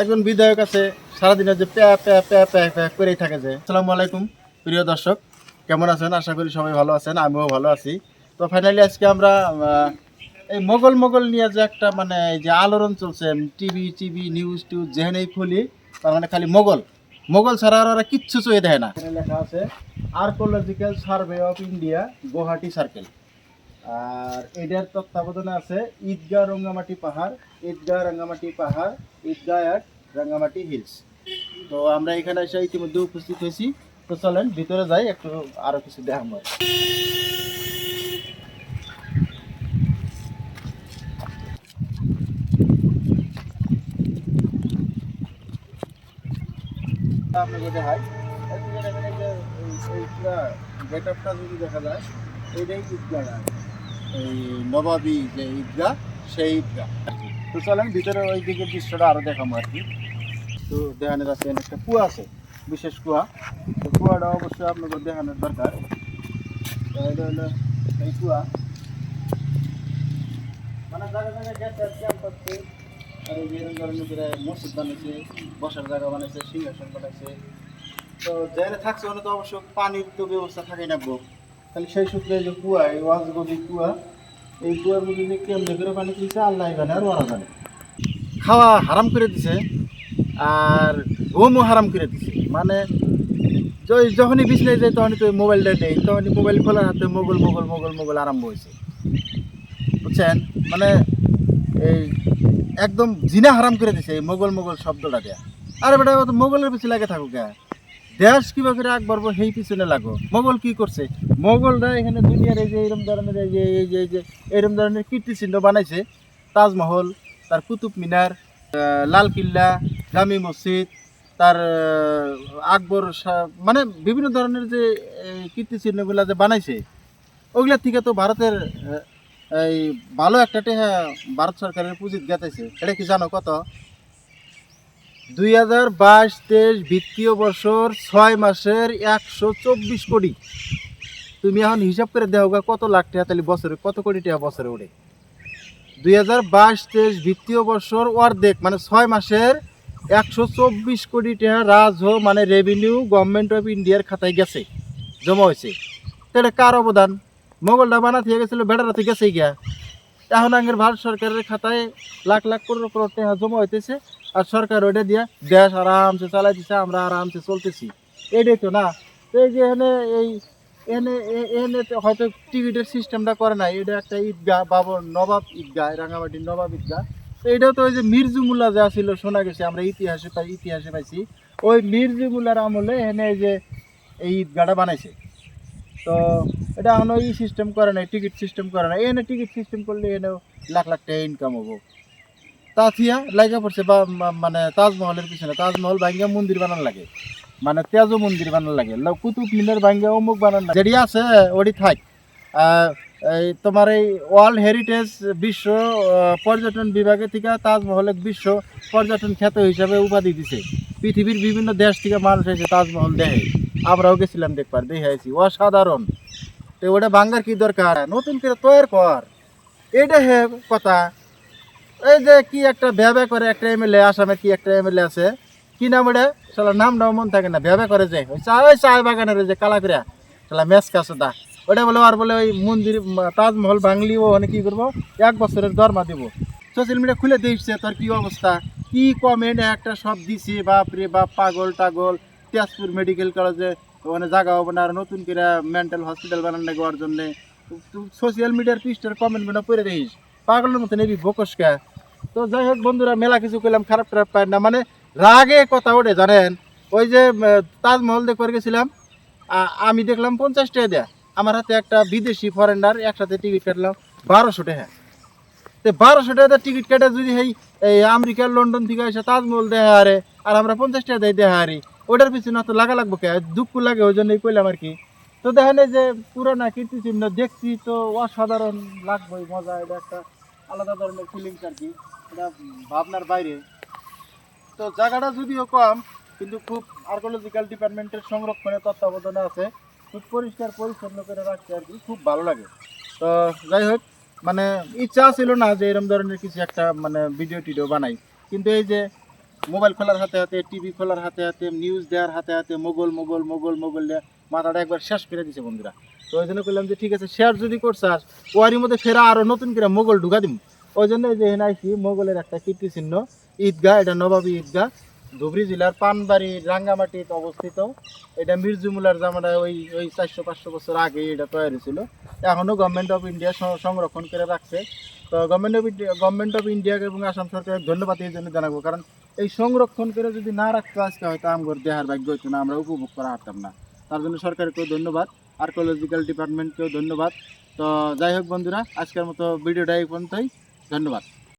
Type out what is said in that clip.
একজন বিধায়ক আছে, সারাদিনের যে প্যা প্যা প্যা প্যা প্যা করেই থাকে যে। আসসালামু আলাইকুম, প্রিয় দর্শক, কেমন আছেন? আশা করি সবাই ভালো আছেন, আমিও ভালো আছি। তো ফাইনালি আজকে আমরা এই মোগল মোগল নিয়ে যে একটা মানে এই যে আলোড়ন চলছে, টিভি টিভি নিউজ টিউজ যেখানেই খুলি, তার মানে খালি মোগল। মোগল ছাড়া আর ওরা কিচ্ছু চয়ে দেয় না। লেখা আছে archaeological survey of India Guwahati circle আর এটার তত্ত্বাবধানে আছে, ঈদগাহ রঙ্গামাটি পাহাড়, ঈদগাহ রাঙ্গামাটি পাহাড়, ঈদগাহ অ্যাট রাঙ্গামাটি হিলস। তো আমরা এখানে এসে ইতিমধ্যে উপস্থিত হয়েছি। তো চলেন, ভিতরে যাই, একটু আরও কিছু দেখাবো আপনাকে দেখাই। এদিকে দেখেন এই যে এই- এই পুরা গেট আপটা যদি দেখা যায় এইটাই ঈদগাহটা নবাবী যে ঈদগাহ সেই ঈদগাহ। তো চলেন ভিতরে ওই দিকের দৃশ্যটা আরও দেখাবো আর কি। তো দেখানো যাচ্ছে এখানে একটা কুয়া আছে, বিশেষ কুয়া। তো কুয়াটা অবশ্যই আপনাদের দেখানোর দরকার। হলো মানে আর বসার জায়গা সিংহাসন বানাইছে তো যেখানে থাকছে ওখানে তো অবশ্য পানির তো ব্যবস্থা থাকে না গো। তাহলে সেই সূত্রে যে কুয়া, এই ওয়াজগবি কুয়া, এই কুয়ার মধ্যে যে কেমনে করে পানি তুলছে, আল্লাহ জানে আর ওরা জানে। খাওয়া হারাম করে দিছে আর ঘুমও হারাম করে দিছে। মানে যখনই বিছলে যায়, তখনই তো মোবাইলটা নেই তখনই মোবাইল খোলার হাতে মোগল মোগল মোগল মোগল আরম্ভ হয়েছে। বুঝছেন? মানে এই একদম জিনা হারাম করে দিছে এই মোগল মোগল শব্দটা দেয়া। আরে বেটা মোগলের পিছনে লাগে থাকুক গা দেশ করে আগ বাড়বো সেই পিছনে লাগো। মোগল কি করছে? মোগলরা এখানে দুনিয়ার এই যে এরম ধরনের এই যে এই যে এই যে, এরম ধরনের কীর্তিচিহ্ন বানাইছে। তাজমহল, তার কুতুব মিনার লাল কিল্লা, জামি মসজিদ, তার আকবর মানে বিভিন্ন ধরনের যে কীর্তিচিহ্নগুলা যে বানাইছে, ওগুলা থেকে তো ভারতের এই ভালো একটা টেহা ভারত সরকারের পুঁজিত গেতেছে এটা কি জানো কত? দুই হাজার বাইশ তেইশ বিত্তীয় বছর ছয় মাসের একশো চব্বিশ কোটি। তুমি এখন হিসাব করে গা, কত লাখ টাকা তাহলে বছরে, কত কোটি টাকা বছরে ওঠে? দুই হাজার বাইশ, তেইশ বিত্তীয় বছর অর্ধেক মানে ছয় মাসের একশো চব্বিশ কোটি টাকা রাজহ মানে রেভিনিউ গভর্নমেন্ট অফ ইন্ডিয়ার খাতায় গেছে, জমা হয়েছে। তাহলে কার অবদান? মোগলটা বানা থেকে গেছিল বেড়ারাতে গেছে গিয়া। এখন আগের ভারত সরকারের খাতায় লাখ লাখ করোড় করোড় টাকা জমা হইতেছে, আর সরকার ওইটা দিয়া দেশ আরামসে চালাইতেছে, আমরা আরামসে চলতেছি। এইটাই তো না? এই যে এখানে এই এখানে এ- এখানে হয়তো টিকিটের সিস্টেমটা করে নাই। এটা একটা ঈদগাহ, বাবর নবাব ঈদগাহ রাঙামাটির নবাব ঈদগাহ। তো এটাও তো ওই যে মির্জুমুল্লা যা ছিল, শোনা গেছে, আমরা ইতিহাসে পাই, ইতিহাসে পাইছি। ওই মির্জুমুল্লার আমলে এই যে এই ঈদগাহটা বানাইছে। তো এটা এখন ওই সিস্টেম করে নাই টিকিট সিস্টেম করে নাই। এনে টিকিট সিস্টেম করলে এনেও লাখ লাখ টাকা ইনকাম হব। তাথিয়া লাগা পড়ছে বা মানে তাজমহলের পিছনে। তাজমহল ভাঙ্গা মন্দির বানান লাগে। মানে তেজও মন্দির বানান লাগে। কুতুব মিনার ভাঙ্গা অমুক বানান লাগে। যেটি আছে, ওটি থাক। এই তোমার এই ওয়ার্ল্ড হেরিটেজ বিশ্ব পর্যটন বিভাগে থেকে তাজমহলের বিশ্ব পর্যটন খ্যাত হিসাবে উপাধি দিছে। পৃথিবীর বিভিন্ন দেশ থেকে মানুষ এসে তাজমহল দেখে। আমরাও গেছিলাম দেখবার, দেখে আইছি। অসাধারণ। তো ওটা ভাঙ্গার কি দরকার? নতুন করে তৈরি কর। এটা হে কথা। এই যে কি একটা ভ্যাবে করে একটা এমএলএ আসামের কি একটা এমএলএ আছে? কি নাম ওটা? সালা নামটাও মন থাকে না, ভেবে করে যে ওই চা বাগানের যে কালাকরিয়া সালা মেস কাছে দা ওটা বলে আর বলে ওই মন্দির তাজমহল ভাঙলি ও ওখানে কি করব? এক বছরের দরমা দিব। সোশ্যাল মিডিয়া খুলে দেখছে তোর কি অবস্থা? কি কমেন্ট একটা সব দিছে, বাপ রে বাপ, পাগল, টাগল। তেজপুর মেডিকেল কলেজে ওখানে জায়গা হবে না, আর নতুন করে মেন্টাল হসপিটাল বানানো যাওয়ার জন্যে। সোশ্যাল মিডিয়ার কমেন্টগুলো পড়ে দেখিস। পাগলের মতো নেবি বকসকা তো যাই হোক বন্ধুরা, মেলা কিছু করলাম খারাপ খারাপ পায় না। মানে রাগে কথা ওঠে, জানেন? ওই যে তাজমহল দিয়ে করে গেছিলাম আমি দেখলাম পঞ্চাশ টাকা দেয়া। আমার হাতে একটা বিদেশি ফরেনার একসাথে টিকিট কাটলাম, বারোশো টাকা। তো বারোশো টাকা টিকিট কাটে যদি এই আমেরিকার লন্ডন থেকে এসে তাজমহল দেখা হারে, আর আমরা পঞ্চাশ টাকা দেয় দেখা হারি, ওটার পিছনে তো লাগা লাগবো কে? দুঃখ লাগে ওই জন্যই কইলাম আর কি। তো দেখেন যে পুরানা কীর্তিচিহ্ন, দেখছি তো অসাধারণ লাগবেই, মজা, এটা একটা আলাদা ধরনের ফিলিংস আর কি। এটা ভাবনার বাইরে। তো জায়গাটা যদিও কম, কিন্তু খুব আর্কোলজিক্যাল ডিপার্টমেন্টের সংরক্ষণে তত্ত্বাবধানে আছে। খুব পরিষ্কার, পরিচ্ছন্ন করে রাখছে আর কি খুব ভালো লাগে। তো যাই হোক মানে ইচ্ছা ছিল না যে এরকম ধরনের কিছু একটা মানে ভিডিও টিডিও বানাই। কিন্তু এই যে মোবাইল খোলার হাতে হাতে টিভি খোলার হাতে হাতে নিউজ দেওয়ার হাতে হাতে, মোগল মোগল মোগল মোগল দেওয়া মাথাটা একবার শেষ করে দিছে বন্ধুরা। তো ওই জন্য করলাম যে ঠিক আছে শেয়ার যদি করছাস ওয়ারির মধ্যে ফেরা আরও নতুন করে মোগল ঢুকা দিম। ওই জন্য যে আইসি মোগলের একটা কীর্তিচিহ্ন। ঈদগাহ, এটা নবাবী ঈদগাহ, ধুবড়ি জেলার পানবাড়ি রাঙ্গামাটিতে অবস্থিত। এটা মির্জুমুলার জামানায় ওই ওই চারশো, পাঁচশো বছর আগে এটা তৈরি ছিল। এখনও গভর্নমেন্ট অফ ইন্ডিয়া সংরক্ষণ করে রাখছে। তো government of India government of ইন্ডিয়াকে এবং আসাম সরকারের ধন্যবাদ এই জন্য জানাব। কারণ এই সংরক্ষণ করে যদি না রাখতো আজকে হয়তো আমগর দেহার ভাগ্য হতো না, আমরা উপভোগ করা পারতাম না। তার জন্য সরকারকেও ধন্যবাদ আর্কোলজিক্যাল ডিপার্টমেন্টকেও ধন্যবাদ। তো যাই হোক বন্ধুরা, আজকের মতো ভিডিওটা এই পর্যন্তই। ধন্যবাদ।